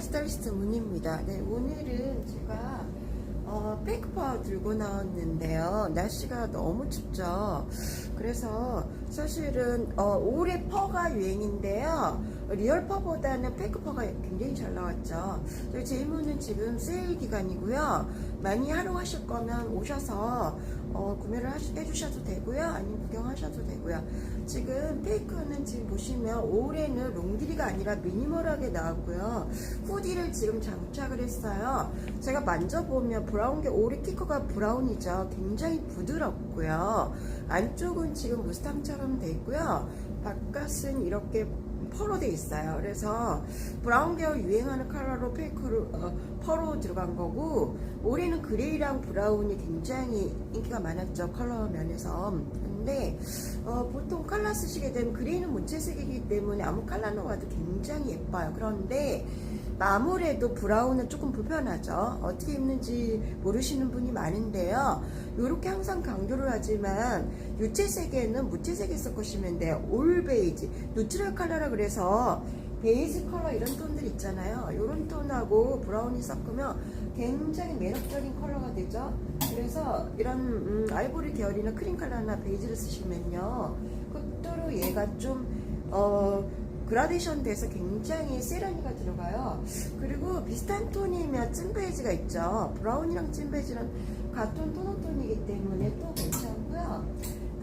스타일리스트 문입니다. 네, 오늘은 제가 어, 페이크퍼 들고 나왔는데요. 날씨가 너무 춥죠. 그래서 사실은 어, 올해 퍼가 유행인데요. 리얼 퍼보다는 페이크 퍼가 굉장히 잘 나왔죠. 제이모는 지금 세일 기간이고요. 많이 활용하실 거면 오셔서 어, 구매를 하시, 해주셔도 되고요. 아니면 구경하셔도 되고요. 지금 페이크는 지금 보시면 올해는 롱길이가 아니라 미니멀하게 나왔고요. 후디를 지금 장착을 했어요. 제가 만져보면 브라운 게 키커가 브라운이죠. 굉장히 부드럽고요. 안쪽은 지금 무스탕처럼 돼 있고요. 바깥은 이렇게 퍼로 돼 있어요. 그래서 브라운 계열 유행하는 컬러로 페이크로 어, 퍼로 들어간 거고 올해는 그레이랑 브라운이 굉장히 인기가 많았죠. 컬러 면에서. 근데 어, 보통 컬러 쓰시게 되면 그레이는 무채색이기 때문에 아무 컬러로 와도 굉장히 예뻐요. 그런데 아무래도 브라운은 조금 불편하죠. 어떻게 입는지 모르시는 분이 많은데요. 이렇게 항상 강조를 하지만 유채색에는 무채색에 섞으시면 돼요. 올 베이지, 뉴트럴 컬러라 그래서 베이지 컬러 이런 톤들 있잖아요. 이런 톤하고 브라운이 섞으면 굉장히 매력적인 컬러가 되죠. 그래서 이런 음, 아이보리 계열이나 크림 컬러나 베이지를 쓰시면요. 그대로 얘가 좀 어, 그라데이션 돼서 굉장히 세련이가 들어가요. 그리고 비슷한 톤이면 찐베이지가 있죠. 브라운이랑 찐베이지는 같은 톤온톤이기 때문에 또 괜찮고요.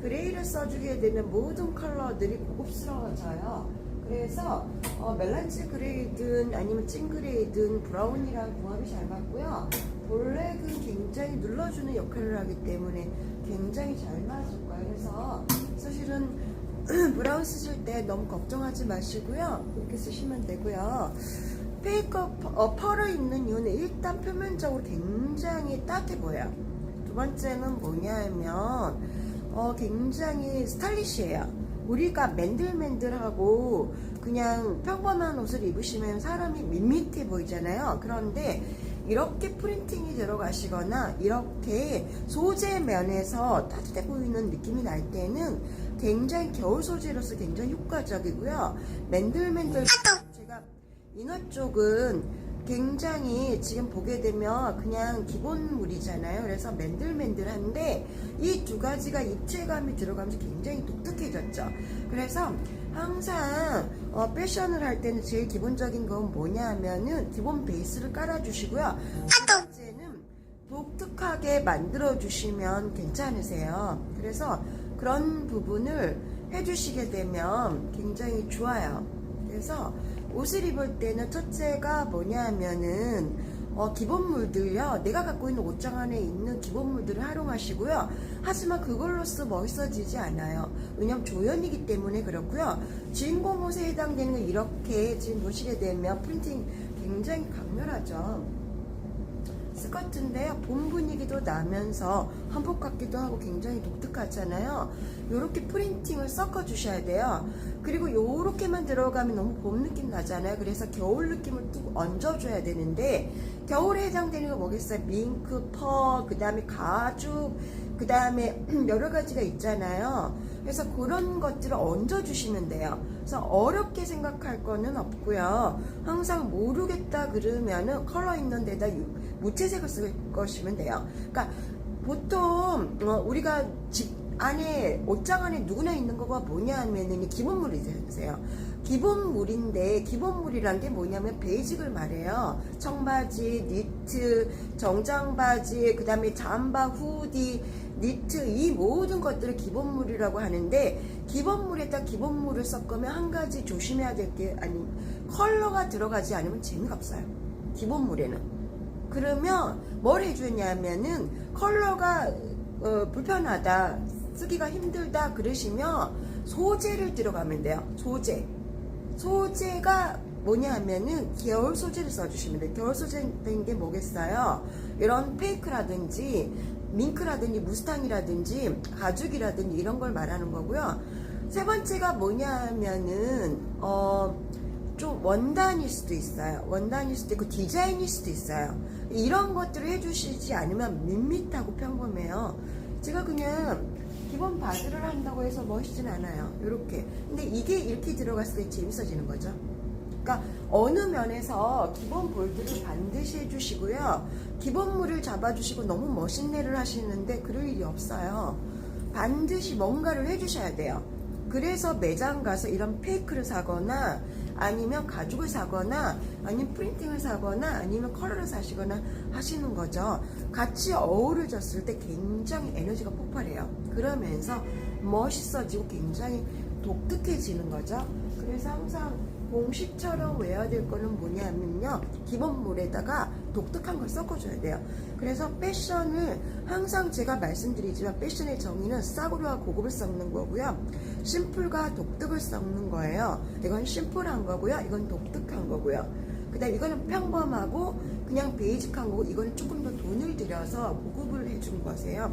그레이를 써주게 되면 모든 컬러들이 고급스러워져요. 그래서 어, 멜란지 그레이든 아니면 찐 그레이든 브라운이랑 궁합이 잘 맞고요. 블랙은 굉장히 눌러주는 역할을 하기 때문에 굉장히 잘 맞을 거예요. 그래서 브라운 쓰실 때 너무 걱정하지 마시고요. 이렇게 쓰시면 되고요. 페이커 어, 펄을 입는 이유는 일단 표면적으로 굉장히 따뜻해 보여요. 두 번째는 뭐냐면 어, 굉장히 스타일리시해요. 우리가 맨들맨들하고 그냥 평범한 옷을 입으시면 사람이 밋밋해 보이잖아요. 그런데 이렇게 프린팅이 들어가시거나 이렇게 소재 면에서 따뜻해 보이는 느낌이 날 때는 굉장히 겨울 소재로서 굉장히 효과적이고요. 맨들맨들 제가 이너 쪽은 굉장히 지금 보게 되면 그냥 기본물이잖아요. 그래서 맨들맨들한데 이 두 가지가 입체감이 들어가면서 굉장히 독특해졌죠. 그래서 항상 어, 패션을 할 때는 제일 기본적인 건 뭐냐 하면은 기본 베이스를 깔아주시고요. 첫 번째는 독특하게 만들어 주시면 괜찮으세요. 그래서 그런 부분을 해주시게 되면 굉장히 좋아요. 그래서 옷을 입을 때는 첫째가 뭐냐 하면은 어, 기본물들요. 내가 갖고 있는 옷장 안에 있는 기본물들을 활용하시고요. 하지만 그걸로써 멋있어지지 않아요. 왜냐면 조연이기 때문에 그렇고요. 주인공 옷에 해당되는 건 이렇게 지금 보시게 되면 프린팅 굉장히 강렬하죠. 스커트인데요. 봄 분위기도 나면서 한복 같기도 하고 굉장히 독특하잖아요. 이렇게 프린팅을 섞어 주셔야 돼요. 그리고 요렇게만 들어가면 너무 봄 느낌 나잖아요. 그래서 겨울 느낌을 뚝 얹어줘야 되는데 겨울에 해당되는 거 뭐겠어요? 밍크, 퍼, 그 다음에 가죽, 그 다음에 여러 가지가 있잖아요. 그래서 그런 것들을 얹어주시면 돼요. 그래서 어렵게 생각할 거는 없고요. 항상 모르겠다 그러면은 컬러 있는 데다 유- 무채색을 쓸 것이면 돼요. 그러니까 보통 어, 우리가 집 안에 옷장 안에 누구나 있는 거가 뭐냐 하면은 기본물이 되세요. 기본물인데 기본물이란 게 뭐냐면 베이직을 말해요. 청바지, 니트, 정장바지, 그 다음에 잠바, 후디, 니트 이 모든 것들을 기본물이라고 하는데 기본물에다 기본물을 섞으면 한 가지 조심해야 될 게 아니 컬러가 들어가지 않으면 재미가 없어요. 기본물에는. 그러면 뭘 해주냐면은 컬러가 어, 불편하다 쓰기가 힘들다 그러시면 소재를 들어가면 돼요 소재. 소재가 뭐냐 하면은 겨울 소재를 써주시면 돼요. 겨울 소재인 게 뭐겠어요? 이런 페이크라든지 밍크라든지 무스탕이라든지 가죽이라든지 이런 걸 말하는 거고요. 세 번째가 뭐냐 하면은 어 좀 원단일 수도 있어요. 원단일 수도 있고 디자인일 수도 있어요. 이런 것들을 해주시지 않으면 밋밋하고 평범해요. 제가 그냥 기본 바지를 한다고 해서 멋있진 않아요. 이렇게. 근데 이게 이렇게 들어갔을 때 재밌어지는 거죠. 그러니까 어느 면에서 기본 볼드를 반드시 해주시고요. 기본물을 잡아주시고 너무 멋있네를 하시는데 그럴 일이 없어요. 반드시 뭔가를 해주셔야 돼요. 그래서 매장 가서 이런 페이크를 사거나 아니면 가죽을 사거나 아니면 프린팅을 사거나 아니면 컬러를 사시거나 하시는 거죠. 같이 어우러졌을 때 굉장히 에너지가 폭발해요. 그러면서 멋있어지고 굉장히 독특해지는 거죠. 그래서 항상 공식처럼 외워야 될 거는 뭐냐면요. 기본물에다가 독특한 걸 섞어줘야 돼요. 그래서 패션을 항상 제가 말씀드리지만 패션의 정의는 싸구려와 고급을 섞는 거고요. 심플과 독특을 섞는 거예요. 이건 심플한 거고요. 이건 독특한 거고요. 그 다음 이거는 평범하고 그냥 베이직한 거고 이거는 조금 더 돈을 들여서 고급을 해준 거세요.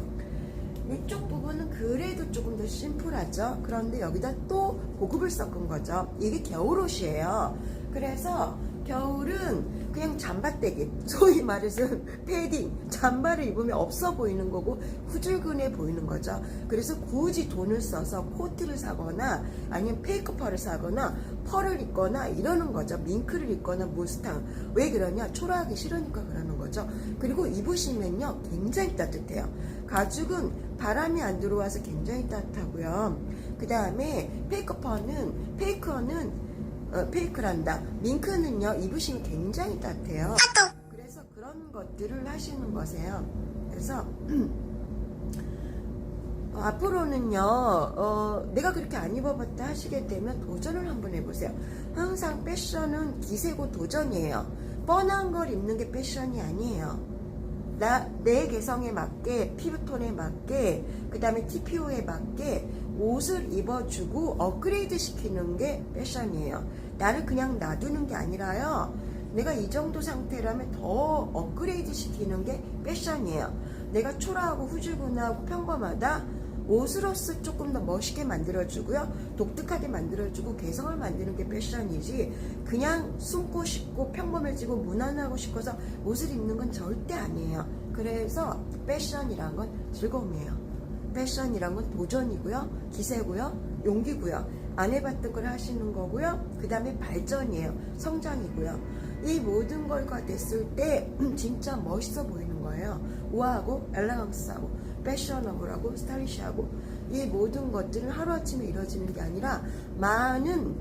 이쪽 부분은 그래도 조금 더 심플하죠. 그런데 여기다 또 고급을 섞은 거죠. 이게 겨울옷이에요. 그래서 겨울은 그냥 잠바떼기, 소위 말해서 패딩, 잠바를 입으면 없어 보이는 거고 후줄근해 보이는 거죠. 그래서 굳이 돈을 써서 코트를 사거나 아니면 페이크 펄을 사거나 펄을 입거나 이러는 거죠. 밍크를 입거나 무스탕. 왜 그러냐? 초라하기 싫으니까 그러는 거죠. 그리고 입으시면요, 굉장히 따뜻해요. 가죽은 바람이 안 들어와서 굉장히 따뜻하고요. 그 다음에 페이크퍼는 페이커는 어, 페이크란다. 밍크는요 입으시면 굉장히 따뜻해요. 그래서 그런 것들을 하시는 거세요. 그래서 어, 앞으로는요, 어, 내가 그렇게 안 입어봤다 하시게 되면 도전을 한번 해보세요. 항상 패션은 기세고 도전이에요. 뻔한 걸 입는 게 패션이 아니에요. 나, 내 개성에 맞게, 피부톤에 맞게, 그 다음에 TPO에 맞게 옷을 입어주고 업그레이드 시키는 게 패션이에요. 나를 그냥 놔두는 게 아니라요. 내가 이 정도 상태라면 더 업그레이드 시키는 게 패션이에요. 내가 초라하고 후줄근하고 평범하다. 옷으로서 조금 더 멋있게 만들어주고요. 독특하게 만들어주고 개성을 만드는 게 패션이지 그냥 숨고 싶고 평범해지고 무난하고 싶어서 옷을 입는 건 절대 아니에요. 그래서 패션이란 건 즐거움이에요. 패션이란 건 도전이고요. 기세고요. 용기고요. 안 해봤던 걸 하시는 거고요. 그 다음에 발전이에요. 성장이고요. 이 모든 걸가 됐을 때 진짜 멋있어 보이는 거예요. 우아하고 엘레강스하고 패셔너블하고 스타일리시하고 이 모든 것들은 하루아침에 이루어지는 게 아니라 많은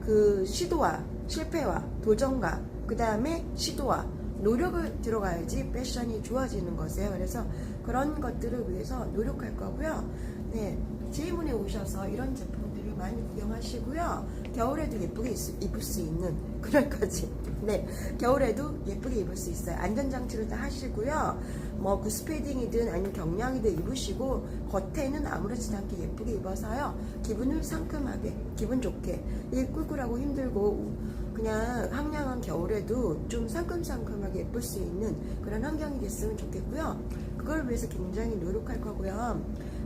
그 시도와 실패와 도전과 그 다음에 시도와 노력을 들어가야지 패션이 좋아지는 것이에요. 그래서 그런 것들을 위해서 노력할 거고요. 네, 지문에 오셔서 이런 제품들을 많이 구경하시고요. 겨울에도 예쁘게 있- 입을 수 있는 그런 거지. 네, 겨울에도 예쁘게 입을 수 있어요. 안전장치를 다 하시고요. 뭐 구스패딩이든 아니면 경량이든 입으시고 겉에는 아무렇지도 않게 예쁘게 입어서요. 기분을 상큼하게, 기분 좋게 이 꿀꿀하고 힘들고 그냥 황량한 겨울에도 좀 상큼상큼하게 예쁠 수 있는 그런 환경이 됐으면 좋겠고요. 그걸 위해서 굉장히 노력할 거고요.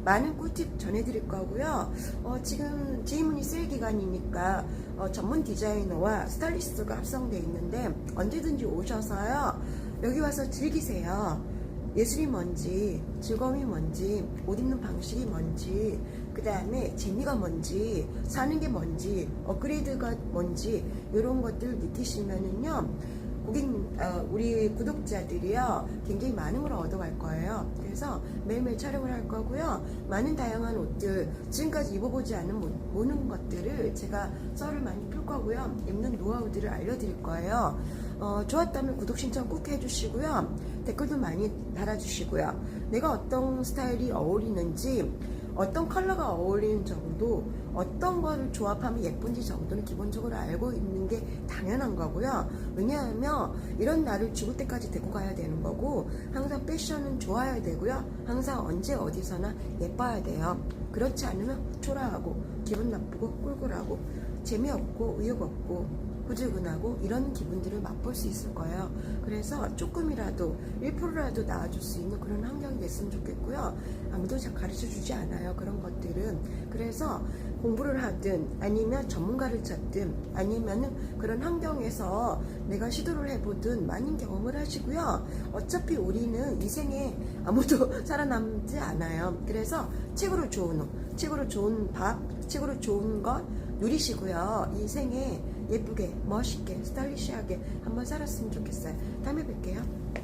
많은 꿀팁 전해드릴 거고요. 어, 지금 지문이 세일 기간이니까 어, 전문 디자이너와 스타일리스트가 합성되어 있는데 언제든지 오셔서요. 여기 와서 즐기세요. 예술이 뭔지, 즐거움이 뭔지, 옷 입는 방식이 뭔지, 그 다음에 재미가 뭔지, 사는 게 뭔지, 업그레이드가 뭔지, 이런 것들 느끼시면은요, 고객님, 어, 우리 구독자들이요, 굉장히 많은 걸 얻어갈 거예요. 그래서 매일매일 촬영을 할 거고요. 많은 다양한 옷들, 지금까지 입어보지 않은 모- 모든 것들을 제가 썰을 많이 풀 거고요. 입는 노하우들을 알려드릴 거예요. 어, 좋았다면 구독 신청 꼭 해주시고요. 댓글도 많이 달아주시고요. 내가 어떤 스타일이 어울리는지, 어떤 컬러가 어울리는 정도, 어떤 거를 조합하면 예쁜지 정도는 기본적으로 알고 있는 게 당연한 거고요. 왜냐하면 이런 나를 죽을 때까지 데리고 가야 되는 거고, 항상 패션은 좋아야 되고요. 항상 언제 어디서나 예뻐야 돼요. 그렇지 않으면 초라하고, 기분 나쁘고, 꿀꿀하고, 재미없고, 의욕 없고, 후줄근하고 이런 기분들을 맛볼 수 있을 거예요. 그래서 조금이라도 1%라도 나아줄 수 있는 그런 환경이 됐으면 좋겠고요. 아무도 잘 가르쳐 주지 않아요. 그런 것들은. 그래서 공부를 하든 아니면 전문가를 찾든 아니면은 그런 환경에서 내가 시도를 해보든 많은 경험을 하시고요. 어차피 우리는 이 생에 아무도 살아남지 않아요. 그래서 책으로 좋은 옷, 책으로 좋은 밥, 책으로 좋은 것 누리시고요. 이 생에 예쁘게, 멋있게, 스타일리시하게 한번 살았으면 좋겠어요. 다음에 뵐게요.